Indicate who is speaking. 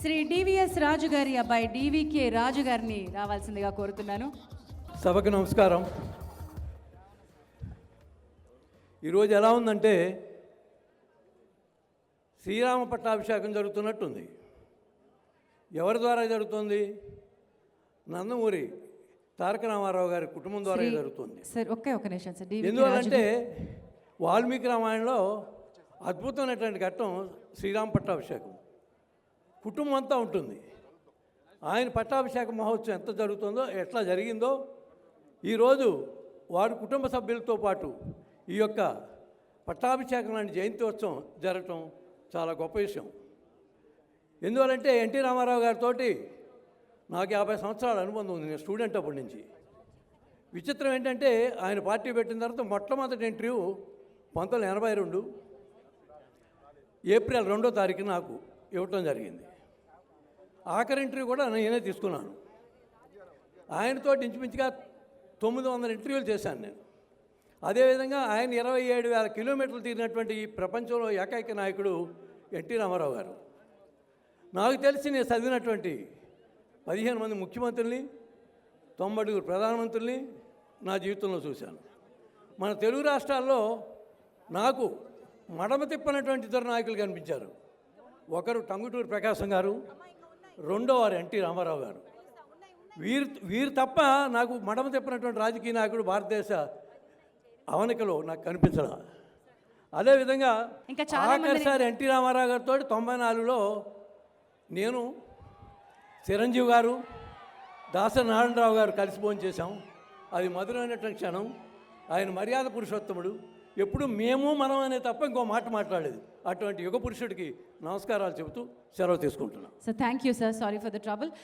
Speaker 1: Shri DVS రాజు గారి అబ్బాయి డివికే రాజు గారిని రావాల్సిందిగా కోరుతున్నాను.
Speaker 2: సభకు నమస్కారం. ఈరోజు ఎలా ఉందంటే శ్రీరామ పట్టాభిషేకం జరుగుతున్నట్టుంది. ఎవరి ద్వారా జరుగుతుంది? నందమూరి తారక రామారావు గారి కుటుంబం ద్వారా జరుగుతుంది.
Speaker 1: సార్ ఒకే ఒక నిమిషం సార్ డివికే రాజు
Speaker 2: ఎందువల్లంటే వాల్మీకి రామాయణంలో అద్భుతమైనటువంటి ఘట్టం శ్రీరామ పట్టాభిషేకం కుటుంబం అంతా ఉంటుంది. ఆయన పట్టాభిషేక మహోత్సవం ఎంత జరుగుతుందో ఎట్లా జరిగిందో ఈరోజు వారి కుటుంబ సభ్యులతో పాటు ఈ యొక్క పట్టాభిషేకం లాంటి జయంత్యోత్సవం జరగటం చాలా గొప్ప విషయం. ఎందువలంటే ఎన్టీ రామారావు గారితో నాకు యాభై సంవత్సరాల అనుబంధం ఉంది. నేను స్టూడెంట్ అప్పటి నుంచి. విచిత్రం ఏంటంటే ఆయన పార్టీ పెట్టిన తర్వాత మొట్టమొదటి ఇంటర్వ్యూ పంతొమ్మిది ఎనభై రెండు ఏప్రిల్ రెండో తారీఖు నాకు ఇవ్వటం జరిగింది. ఆఖరి ఇంటర్వ్యూ కూడా నేనే తీసుకున్నాను. ఆయనతో ఇంచుమించుగా తొమ్మిది వందల ఇంటర్వ్యూలు చేశాను నేను. అదేవిధంగా ఆయన ఇరవై ఏడు వేల కిలోమీటర్లు తిరిగినటువంటి ఈ ప్రపంచంలో ఏకైక నాయకుడు ఎన్టీ రామారావు గారు. నాకు తెలిసి నేను చదివినటువంటి పదిహేను మంది ముఖ్యమంత్రుల్ని తొంభైదుగురు ప్రధానమంత్రుల్ని నా జీవితంలో చూశాను. మన తెలుగు రాష్ట్రాల్లో నాకు మడమ తిప్పనటువంటి ఇద్దరు నాయకులు కనిపించారు. ఒకరు టంగుటూరు ప్రకాశం గారు రెండో వారు ఎన్టీ రామారావు గారు. వీరు వీరు తప్ప నాకు మడమ తిప్పనటువంటి రాజకీయ నాయకుడు భారతదేశ అవనికలో నాకు కనిపించడం అదేవిధంగా ఆఖరిసారి ఎన్టీ రామారావు గారితో తొంభై నాలుగులో నేను చిరంజీవి గారు దాస నారాయణరావు గారు కలిసి భోజనం చేశాం. అది మధురమైనటువంటి క్షణం. ఆయన మర్యాద పురుషోత్తముడు. ఎప్పుడు మేము మనం అనే తప్ప ఇంకో మాట మాట్లాడలేదు. అటువంటి యుగ పురుషుడికి నమస్కారాలు చెబుతూ సెలవు తీసుకుంటున్నాం.
Speaker 1: Sir thank you sir sorry for the trouble